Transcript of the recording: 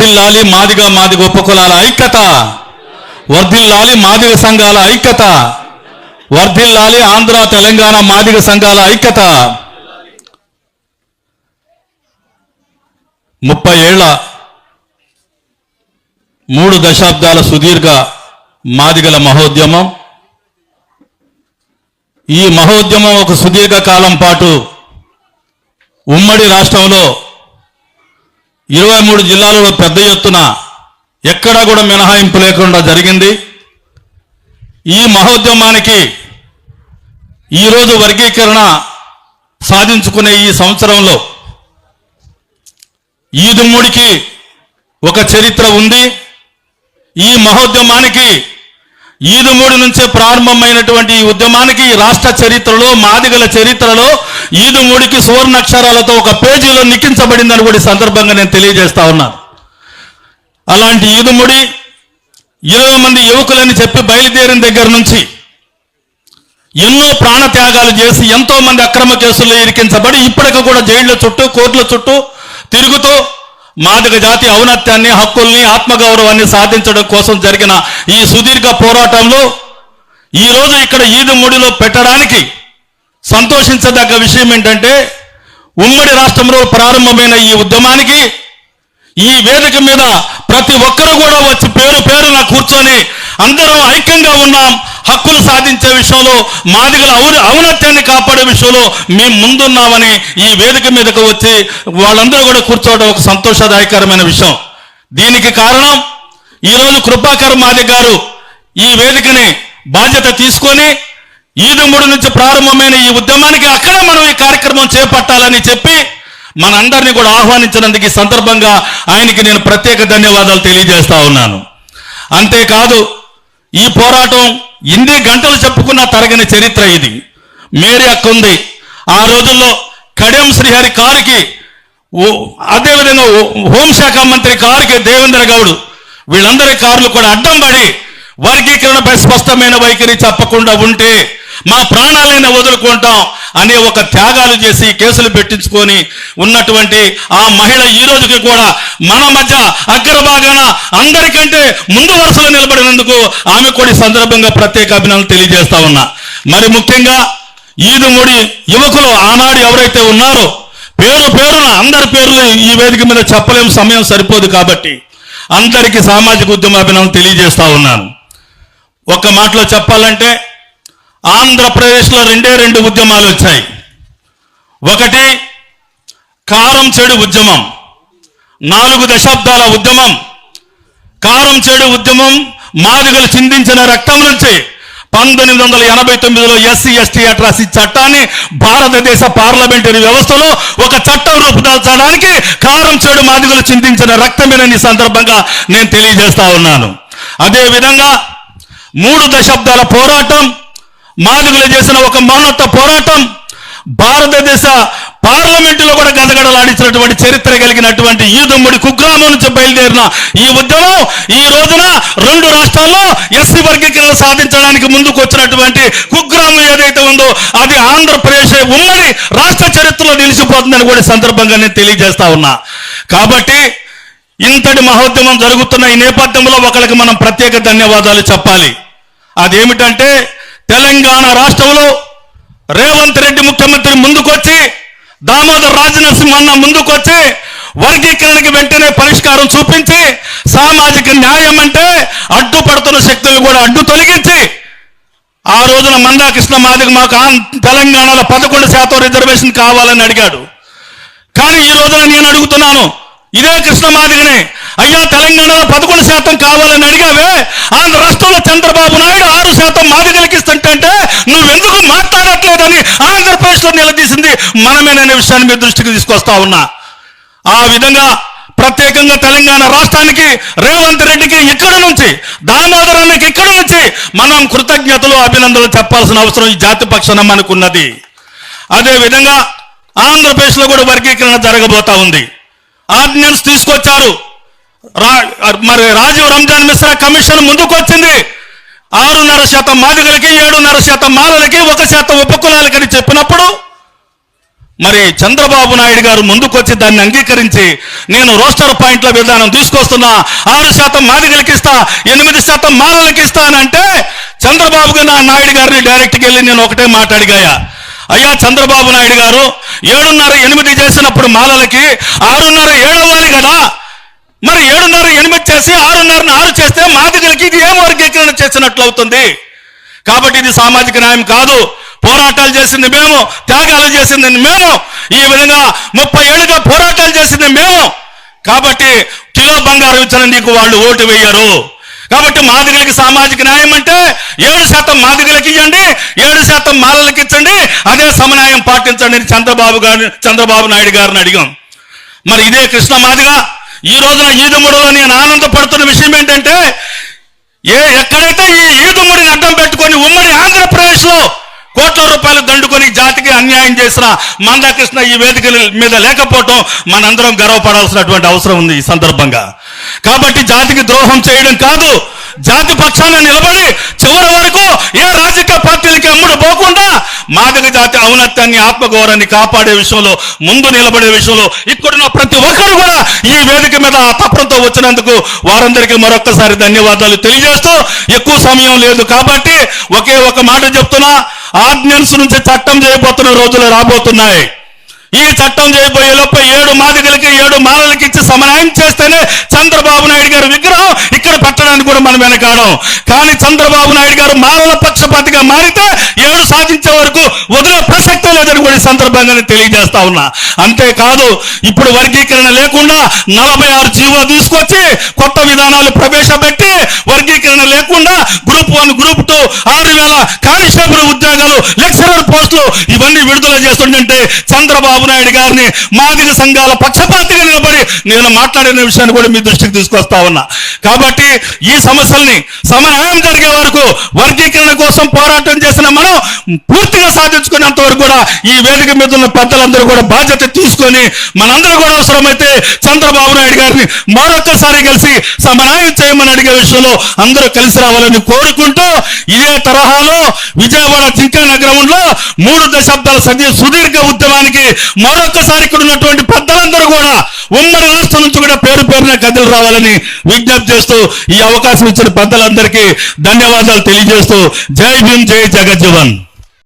వర్ధిల్లాలి మాదిగ మాదిగ ఉపకులాల ఐక్యత. వర్ధిల్లాలి మాదిగ సంఘాల ఐక్యత. వర్ధిల్లాలి ఆంధ్ర తెలంగాణ మాదిగ సంఘాల ఐక్యత. ముప్పై ఏళ్ళ మూడు దశాబ్దాల సుదీర్ఘ మాదిగల మహోద్యమం. ఈ మహోద్యమం ఒక సుదీర్ఘ కాలం పాటు ఉమ్మడి రాష్ట్రంలో ఇరవై మూడు జిల్లాలలో పెద్ద ఎత్తున ఎక్కడా కూడా మినహాయింపు లేకుండా జరిగింది. ఈ మహోద్యమానికి ఈరోజు వర్గీకరణ సాధించుకునే ఈ సంవత్సరంలో ఈదుమూడికి ఒక చరిత్ర ఉంది. ఈ మహోద్యమానికి ఈదుమూడి నుంచే ప్రారంభమైనటువంటి ఈ ఉద్యమానికి రాష్ట్ర చరిత్రలో మాదిగల చరిత్రలో ఈదుమూడికి సువర్ణాక్షరాలతో ఒక పేజీలో లిఖించబడిందని కూడా సందర్భంగా నేను తెలియజేస్తా ఉన్నాను అలాంటి ఈదుముడి ఇరవై మంది యువకులని చెప్పి బయలుదేరిన దగ్గర నుంచి ఎన్నో ప్రాణ త్యాగాలు చేసి ఎంతో మంది అక్రమ కేసుల్లో ఇరికించబడి ఇప్పటికి కూడా జైళ్ళ చుట్టూ కోర్టుల చుట్టూ తిరుగుతూ మాదిక జాతి ఔన్నత్యాన్ని హక్కుల్ని ఆత్మగౌరవాన్ని సాధించడం కోసం జరిగిన ఈ సుదీర్ఘ పోరాటంలో ఈ రోజు ఇక్కడ ఈదుముడిలో పెట్టడానికి సంతోషించదగ్గ విషయం ఏంటంటే ఉమ్మడి రాష్ట్రంలో ప్రారంభమైన ఈ ఉద్యమానికి ఈ వేదిక మీద ప్రతి ఒక్కరు కూడా వచ్చి పేరు పేరున కూర్చొని అందరం ఐక్యంగా ఉన్నాం. హక్కులు సాధించే విషయంలో మాదిగల ఔన ఔన్నత్యాన్ని కాపాడే విషయంలో మేము ముందున్నామని ఈ వేదిక మీదకు వచ్చి వాళ్ళందరూ కూడా కూర్చోవడం ఒక సంతోషదాయకరమైన విషయం. దీనికి కారణం ఈరోజు కృపాకర్ మాది గారు ఈ వేదికని బాధ్యత తీసుకొని ఈదుమూడు నుంచి ప్రారంభమైన ఈ ఉద్యమానికి అక్కడ మనం ఈ కార్యక్రమం చేపట్టాలని చెప్పి మనందరినీ కూడా ఆహ్వానించినందుకు ఈ సందర్భంగా ఆయనకి నేను ప్రత్యేక ధన్యవాదాలు తెలియజేస్తా ఉన్నాను. అంతేకాదు ఈ పోరాటం ఇన్ని గంటలు చెప్పుకున్న తరగని చరిత్ర ఇది. మేరీ అక్క ఉంది. ఆ రోజుల్లో కడియం శ్రీహరి కారుకి ఓ- అదేవిధంగా హోంశాఖ మంత్రి కారుకి దేవేంద్ర గౌడ్ వీళ్ళందరి కార్లు కూడా అడ్డం పడి వర్గీకరణపై స్పష్టమైన వైఖరి చెప్పకుండా ఉంటే మా ప్రాణాలైనా వదులుకుంటాం అనే ఒక త్యాగాలు చేసి కేసులు పెట్టించుకొని ఉన్నటువంటి ఆ మహిళ ఈ రోజుకి కూడా మన మధ్య అగ్రభాగాన అందరికంటే ముందు వరుసలో నిలబడినందుకు ఆమె కూడా సందర్భంగా ప్రత్యేక అభినందనలు తెలియజేస్తా ఉన్నా. మరి ముఖ్యంగా ఈదుముడి యువకులు ఆనాడు ఎవరైతే ఉన్నారో పేరు పేరున అందరి పేర్లు ఈ వేదిక మీద చెప్పలేం సమయం సరిపోదు కాబట్టి అందరికీ సామాజిక ఉద్యమ అభినందనలు తెలియజేస్తా ఉన్నాను. ఒక్క మాటలో చెప్పాలంటే ఆంధ్రప్రదేశ్లో రెండే రెండు ఉద్యమాలు వచ్చాయి. ఒకటి కారం చెడు ఉద్యమం. నాలుగు దశాబ్దాల ఉద్యమం. కారం చెడు ఉద్యమం మాదిగలు చిందించిన రక్తం నుంచి పంతొమ్మిది వందల ఎనభై తొమ్మిదిలో ఎస్సీ ఎస్టీ అట్రాసి చట్టాన్ని భారతదేశ పార్లమెంటరీ వ్యవస్థలో ఒక చట్టం రూపుదాల్చడానికి కారం చెడు మాదిగలు చిందించిన రక్తమేనని సందర్భంగా నేను తెలియజేస్తా ఉన్నాను. అదేవిధంగా మూడు దశాబ్దాల పోరాటం మాదిగలు చేసిన ఒక మౌనత్వ పోరాటం భారతదేశ పార్లమెంటులో కూడా గదగడలాడించినటువంటి చరిత్ర కలిగినటువంటి ఈదమ్ముడి కుగ్రామం నుంచి బయలుదేరిన ఈ ఉద్యమం ఈ రోజున రెండు రాష్ట్రాల్లో ఎస్సీ వర్గీకరణ సాధించడానికి ముందుకు వచ్చినటువంటి కుగ్రామం ఏదైతే ఉందో అది ఆంధ్రప్రదేశ్ ఉమ్మడి రాష్ట్ర చరిత్రలో నిలిచిపోతుందని కూడా సందర్భంగా నేను తెలియజేస్తా ఉన్నా. కాబట్టి ఇంతటి మహోద్యమం జరుగుతున్న ఈ నేపథ్యంలో ఒకరికి మనం ప్రత్యేక ధన్యవాదాలు చెప్పాలి. అదేమిటంటే తెలంగాణ రాష్ట్రంలో రేవంత్ రెడ్డి ముఖ్యమంత్రి ముందుకొచ్చి దామోదర్ రాజనరసింహన్న ముందుకొచ్చి వర్గీకరణకి వెంటనే పరిష్కారం చూపించి సామాజిక న్యాయం అంటే అడ్డుపడుతున్న శక్తులు కూడా అడ్డు తొలగించి ఆ రోజున మందా కృష్ణ మాదిగ మాకు ఆం- తెలంగాణలో పదకొండు శాతం రిజర్వేషన్ కావాలని అడిగాడు. కానీ ఈ రోజున నేను అడుగుతున్నాను ఇదే కృష్ణ మాదిగనే అయ్యా తెలంగాణలో పదకొండు శాతం కావాలని అడిగావే. ఆంధ్ర రాష్ట్రంలో చంద్రబాబు నాయుడు ఆరు శాతం మాదిగలకి ఇస్తుంటే నువ్వెందుకు మాట్లాడట్లేదని ఆంధ్రప్రదేశ్లో నిలదీసింది మనమేననే విషయాన్ని మీ దృష్టికి తీసుకొస్తా ఉన్నా. ఆ విధంగా ప్రత్యేకంగా తెలంగాణ రాష్ట్రానికి రేవంత్ రెడ్డికి ఇక్కడ నుంచి దామోదరానికి ఇక్కడ నుంచి మనం కృతజ్ఞతలు అభినందనలు చెప్పాల్సిన అవసరం ఈ జాతి పక్షాన మనకున్నది. అదే విధంగా ఆంధ్రప్రదేశ్లో కూడా వర్గీకరణ జరగబోతా ఉంది. ఆర్డినెన్స్ తీసుకొచ్చారు. మరి రాజీవ్ రంజాన్ మిశ్రా కమిషన్ ముందుకొచ్చింది. ఆరున్నర శాతం మాదిగలకి ఏడున్నర శాతం మాలలకి ఒక శాతం ఉపకులాలకి అని చెప్పినప్పుడు మరి చంద్రబాబు నాయుడు గారు ముందుకొచ్చి దాన్ని అంగీకరించి నేను రోస్టర్ పాయింట్ల విధానం తీసుకొస్తున్నా ఆరు శాతం మాదిగలకి ఇస్తా ఎనిమిది శాతం మాలలకి ఇస్తా అని అంటే చంద్రబాబు నా నాయుడు గారిని డైరెక్ట్కి వెళ్ళి నేను ఒకటే మాట్లాడిగాయా అయ్యా చంద్రబాబు నాయుడు గారు ఏడున్నర ఎనిమిది చేసినప్పుడు మాలలకి ఆరున్నర ఏడవ్వాలి కదా? మరి ఏడున్నర ఎనిమిది చేసి ఆరున్నర ఆరు చేస్తే మాదిగలకి ఇది ఏం వర్గీకరణ చేసినట్లు అవుతుంది? కాబట్టి ఇది సామాజిక న్యాయం కాదు. పోరాటాలు చేసింది మేము త్యాగాలు చేసింది మేము. ఈ విధంగా ముప్పై ఏళ్ళుగా పోరాటాలు చేసింది మేము. కాబట్టి కిలో బంగారం ఇచ్చిన నీకు వాళ్ళు ఓటు వేయరు. కాబట్టి మాదిగలకి సామాజిక న్యాయం అంటే ఏడు శాతం మాదిగలకి ఇవ్వండి ఏడు శాతం మాలలకి ఇచ్చండి అదే సమన్యాయం పాటించండి చంద్రబాబు గారు చంద్రబాబు నాయుడు గారిని అడిగాం. మరి ఇదే కృష్ణ మాదిగా. ఈ రోజున ఈదుముడిలో నేను ఆనందపడుతున్న విషయం ఏంటంటే ఏ ఎక్కడైతే ఈ ఈదుముడిని అడ్డం పెట్టుకొని ఉమ్మడి ఆంధ్రప్రదేశ్లో కోట్ల రూపాయలు దండుకొని జాతికి అన్యాయం చేసిన మందాకృష్ణ ఈ వేదిక మీద లేకపోవటం మనందరం గర్వపడాల్సినటువంటి అవసరం ఉంది ఈ సందర్భంగా. కాబట్టి జాతికి ద్రోహం చేయడం కాదు. జాతి పక్షాన నిలబడి చివరి వరకు ఏ రాజకీయ పార్టీలకి అమ్ముడు పోకుండా మాదిగ జాతి ఔన్నత్యాన్ని ఆత్మగౌరవాన్ని కాపాడే విషయంలో ముందు నిలబడే విషయంలో ఇక్కడున్న ప్రతి ఒక్కరు కూడా ఈ వేదిక మీద ఆ తపంతో వచ్చినందుకు వారందరికీ మరొక్కసారి ధన్యవాదాలు తెలియజేస్తూ ఎక్కువ సమయం లేదు కాబట్టి ఒకే ఒక మాట చెప్తున్నా. ఆర్డినెన్స్ నుంచి చట్టం చేయబోతున్న రోజులు రాబోతున్నాయి. ఈ చట్టం చేయబోయే లోప ఏడు మాదిగలకి ఏడు మాలలకి ఇచ్చి సమన్వయం చేస్తేనే చంద్రబాబు నాయుడు గారి విగ్రహం ఇక్కడ పెట్టడానికి కూడా మనం వెనకాడం. కానీ చంద్రబాబు నాయుడు గారు మాలల పక్షపాతిగా మారితే ఏడు సాధించే వరకు వదిలే ప్రసక్తే లేదని కూడా ఈ తెలియజేస్తా ఉన్నా. అంతేకాదు ఇప్పుడు వర్గీకరణ లేకుండా నలభై ఆరు జీవో తీసుకొచ్చి కొత్త విధానాలు ప్రవేశపెట్టి వర్గీకరణ లేకుండా గ్రూప్ వన్ గ్రూప్ టూ ఆరు వేల కానిస్టేబుల్ ఉద్యోగాలు లెక్చరర్ పోస్టులు ఇవన్నీ విడుదల చేస్తుంటే చంద్రబాబు నాయుడు గారిని మాదిరి సంఘాల పక్షపాతిగా నిలబడి నేను మాట్లాడిన విషయాన్ని కూడా మీ దృష్టికి తీసుకొస్తా ఉన్నా. కాబట్టి ఈ సమస్యల్ని సమన్వయం జరిగే వరకు వర్గీకరణ కోసం పోరాటం చేసిన మనం పూర్తిగా సాధించుకునేంత వరకు కూడా ఈ వేదిక మీద ఉన్న పెద్దలందరూ కూడా బాధ్యత తీసుకొని మనందరూ కూడా అవసరమైతే చంద్రబాబు నాయుడు గారిని మరొకసారి కలిసి సమన్వయం చేయమని అడిగే విషయంలో అందరూ కలిసి రావాలని కోరుకుంటూ ఇదే తరహాలో విజయవాడ జింకా నగరంలో మూడు దశాబ్దాల సది సుదీర్ఘ ఉద్యమానికి మరొకసారి ఇక్కడ ఉన్నటువంటి పెద్దలందరూ కూడా ఉమ్మడి రాష్ట్రం నుంచి కూడా పేరు పేరున కథలు రావాలని విజ్ఞప్తి చేస్తూ ఈ అవకాశం ఇచ్చిన పెద్దలందరికీ ధన్యవాదాలు తెలియజేస్తూ జై భీమ్ జై జగజ్జీవన్.